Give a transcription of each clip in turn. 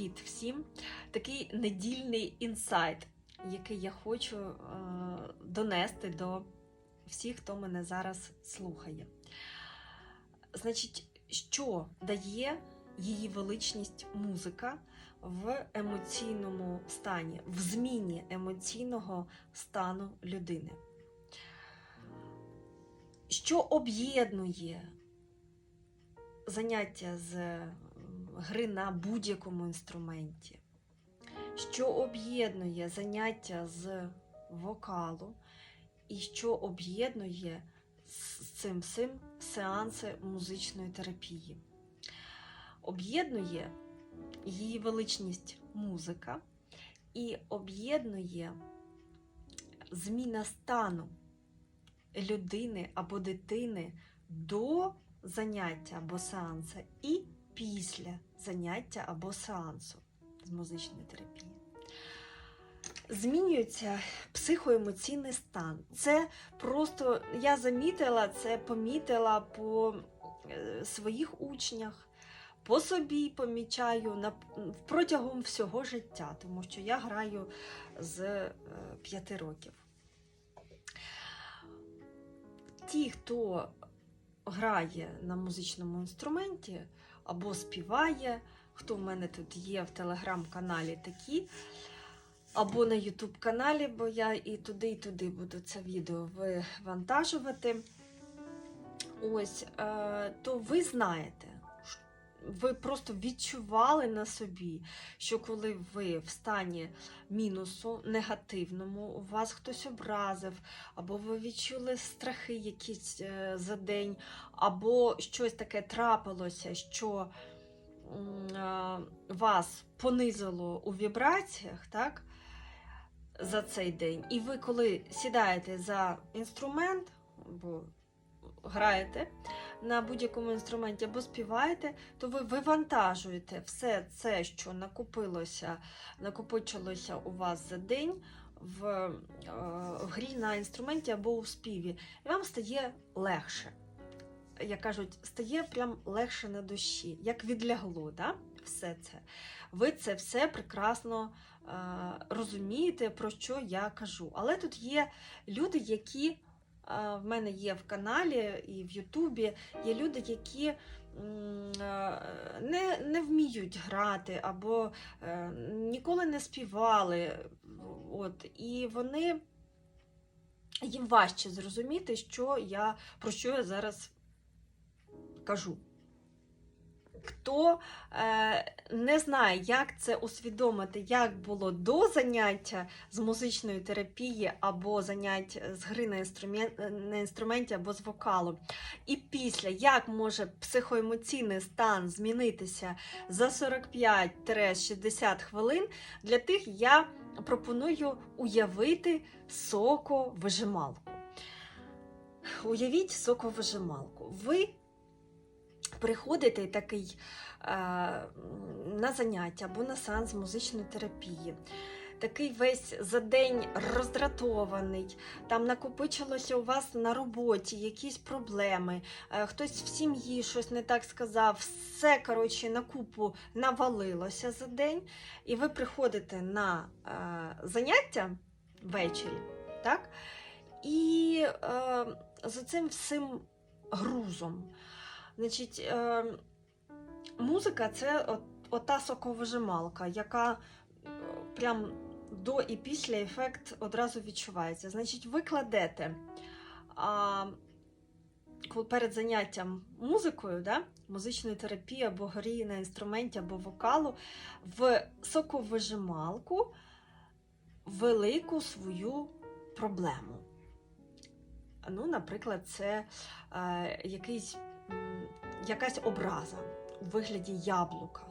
Привіт всім! Такий недільний інсайт, який я хочу е, донести до всіх, хто мене зараз слухає. Значить, що дає її величність музика в емоційному стані, в зміні емоційного стану людини? Що об'єднує заняття з гри на будь-якому інструменті, що об'єднує заняття з вокалу, і що об'єднує з цим всім сеанси музичної терапії. Об'єднує її величність музика і об'єднує зміна стану людини або дитини до заняття або сеансу і після заняття або сеансу з музичної терапії. Змінюється психоемоційний стан. Це просто я замітила, це помітила по е, своїх учнях, по собі помічаю протягом всього життя, тому що я граю з е, п'яти років. Ті, хто грає на музичному інструменті або співає, хто в мене тут є в телеграм-каналі такі, або на Ютуб каналі, бо я і туди, і туди буду це відео вивантажувати. Ось, е, то ви знаєте, ви просто відчували на собі, що коли ви в стані мінусу, негативному, у вас хтось образив, або ви відчули страхи якісь е, за день, або щось таке трапилося, що е, вас понизило у вібраціях, так? За цей день. І ви, коли сідаєте за інструмент, бо граєте на будь-якому інструменті або співаєте, то ви вивантажуєте все це, що накопилося, накопичилося у вас за день в, е, в грі на інструменті або у співі, і вам стає легше. Як кажуть, стає прям легше на душі, як відлягло, да? все це. Ви це все прекрасно е, розумієте, про що я кажу. Але тут є люди, які в мене є в каналі і в Ютубі, є люди, які не, не вміють грати або е, ніколи не співали. От, і вони їм важче зрозуміти, що я, про що я зараз кажу. Хто е, не знає, як це усвідомити, як було до заняття з музичної терапії або занять з гри на, інструмент, на інструменті або з вокалу, і після, як може психоемоційний стан змінитися за 45-60 хвилин, для тих я пропоную уявити соковижималку. Уявіть соковижималку. Ви приходите такий е, на заняття або на сеанс музичної терапії. Такий весь за день роздратований, там накопичилося у вас на роботі якісь проблеми, е, хтось в сім'ї щось не так сказав, все коротше на купу навалилося за день, і ви приходите на е, заняття ввечері, так? І е, за цим всім грузом. Значить, е, музика це от, ота соковижималка, яка е, прям до і після ефект одразу відчувається. Значить, ви кладете а, перед заняттям музикою, да, музичної терапії або грі на інструменті, або вокалу, в соковижималку велику свою проблему. Ну, наприклад, це е, якийсь якась образа у вигляді яблука.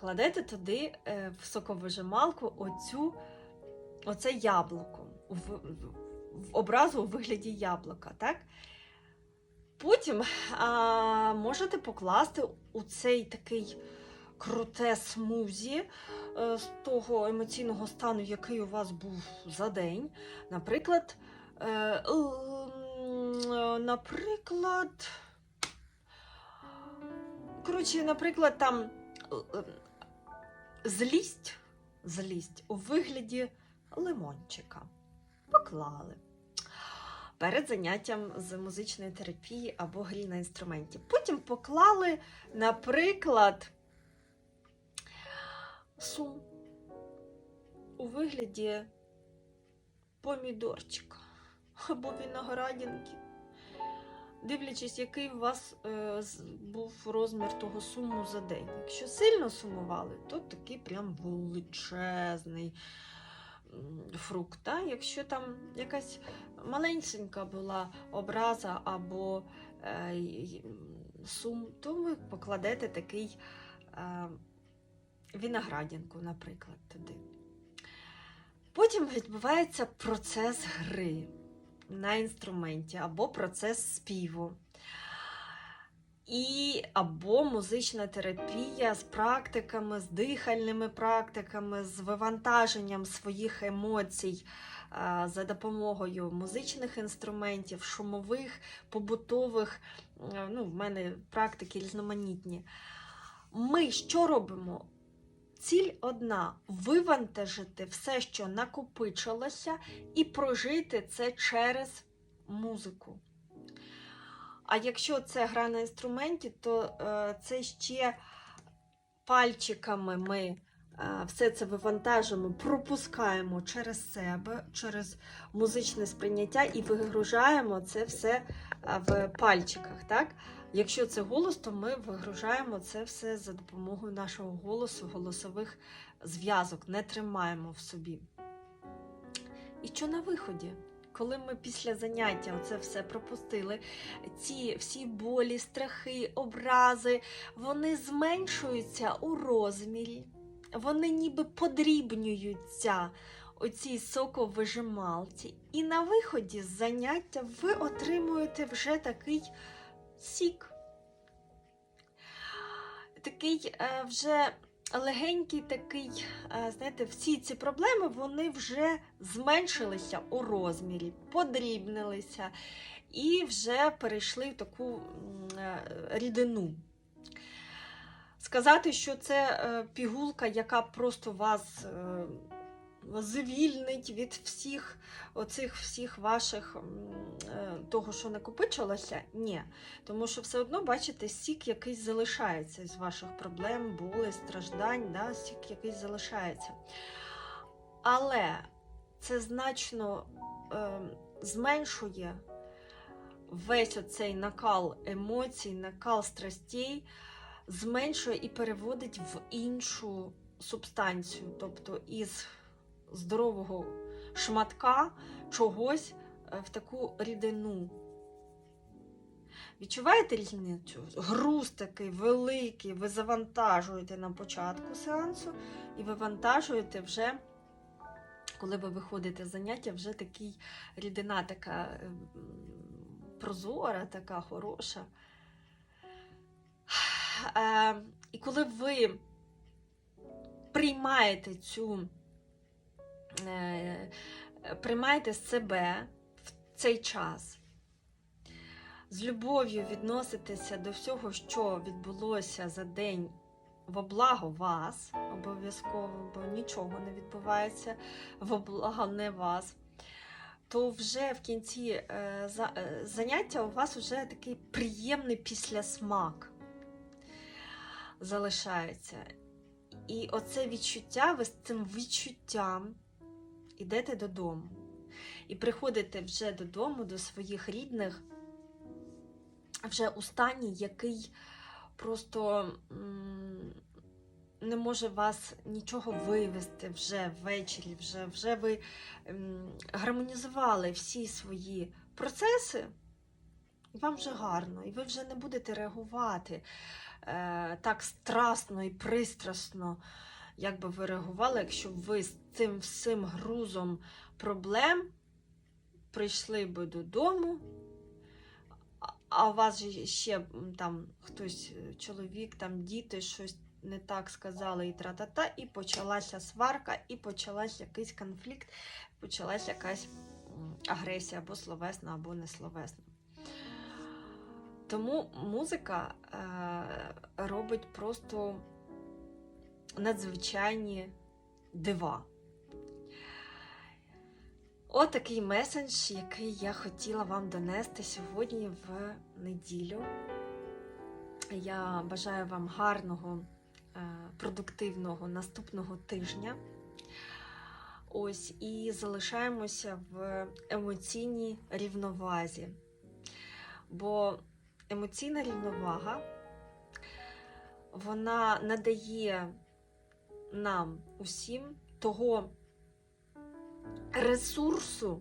Кладете туди е, в соковижималку оцю, оце яблуко, в, в, образу у вигляді яблука. Так? Потім а, можете покласти у цей такий круте смузі е, з того емоційного стану, який у вас був за день. Наприклад, л- е, наприклад, коротше, наприклад, там е, злість, злість у вигляді лимончика. Поклали. Перед заняттям з музичної терапії або грі на інструменті. Потім поклали, наприклад, сум у вигляді помідорчика або виноградинки. Дивлячись, який у вас е, був розмір того суму за день. Якщо сильно сумували, то такий прям величезний фрукт. Да? Якщо там якась маленька була образа або е, сум, то ви покладете такий е, виноградинку, наприклад, туди. Потім відбувається процес гри на інструменті або процес співу. І або музична терапія з практиками, з дихальними практиками, з вивантаженням своїх емоцій за допомогою музичних інструментів, шумових, побутових. е, Ну, в мене практики різноманітні. Ми що робимо? Ціль одна вивантажити все, що накопичилося, і прожити це через музику. А якщо це гра на інструменті, то е, це ще пальчиками ми все це вивантажимо, пропускаємо через себе, через музичне сприйняття і вигружаємо це все в пальчиках. Так? Якщо це голос, то ми вигружаємо це все за допомогою нашого голосу, голосових зв'язок, не тримаємо в собі. І що на виході? Коли ми після заняття це все пропустили, ці всі болі, страхи, образи, вони зменшуються у розмірі, вони ніби подрібнюються оцій соковижималці. І на виході з заняття ви отримуєте вже такий сік. Такий е, вже легенький такий, е, знаєте, всі ці проблеми вони вже зменшилися у розмірі, подрібнилися і вже перейшли в таку е, рідину. Сказати, що це е, пігулка, яка просто вас е, звільнить від всіх оцих всіх ваших е, того, що накопичилося, ні. Тому що все одно, бачите, сік якийсь залишається з ваших проблем, болей, страждань, да, сік якийсь залишається. Але це значно е, зменшує весь оцей накал емоцій, накал страстей, зменшує і переводить в іншу субстанцію, тобто із здорового шматка чогось е, в таку рідину. Відчуваєте різницю? Груз такий великий, ви завантажуєте на початку сеансу, і вивантажуєте вже, коли ви виходите з заняття, вже такий рідина така е, прозора, така хороша. Е, І коли ви приймаєте цю, е, приймаєте себе в цей час, з любов'ю відноситеся до всього, що відбулося за день во благо вас, обов'язково, бо нічого не відбувається во благо не вас. То вже в кінці е, за- заняття у вас вже такий приємний післясмак залишається. І оце відчуття, ви з цим відчуттям йдете додому. І приходите вже додому до своїх рідних, вже у стані, який просто не може вас нічого вивести вже ввечері, вже, вже ви гармонізували всі свої процеси, і вам вже гарно, і ви вже не будете реагувати так страстно і пристрасно, як би ви реагували, якщо ви з цим всім грузом проблем прийшли би додому, а- у вас же ще там хтось, е, чоловік, там діти щось не так сказали і тра-та-та, і почалася сварка, і почалась якийсь конфлікт, почалась якась агресія або словесна, або несловесна. Тому музика е, робить просто надзвичайні дива. Отакий меседж, який я хотіла вам донести сьогодні в неділю. Я бажаю вам гарного, е, продуктивного наступного тижня. Ось і залишаємося в емоційній рівновазі. Бо емоційна рівновага вона надає нам усім того ресурсу,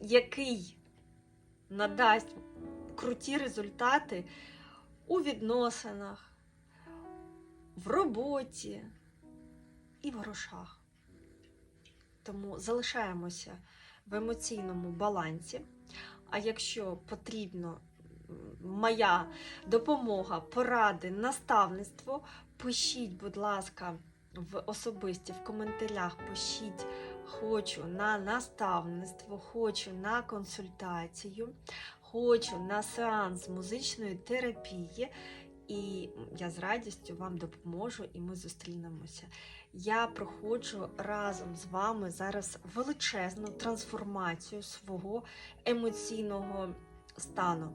який надасть круті результати у відносинах, в роботі і в грошах. Тому залишаємося в емоційному балансі. А якщо потрібно моя допомога, поради, наставництво, пишіть, будь ласка, в особисті в коментарях пишіть хочу на наставництво, хочу на консультацію, хочу на сеанс музичної терапії. І я з радістю вам допоможу, і ми зустрінемося. Я проходжу разом з вами зараз величезну трансформацію свого емоційного стану.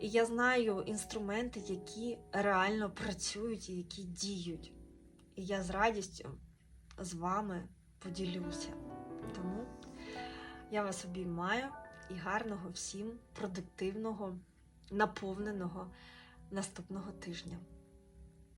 І я знаю інструменти, які реально працюють і які діють. І я з радістю з вами поділюся. Тому я вас обіймаю і гарного всім продуктивного, наповненого наступного тижня.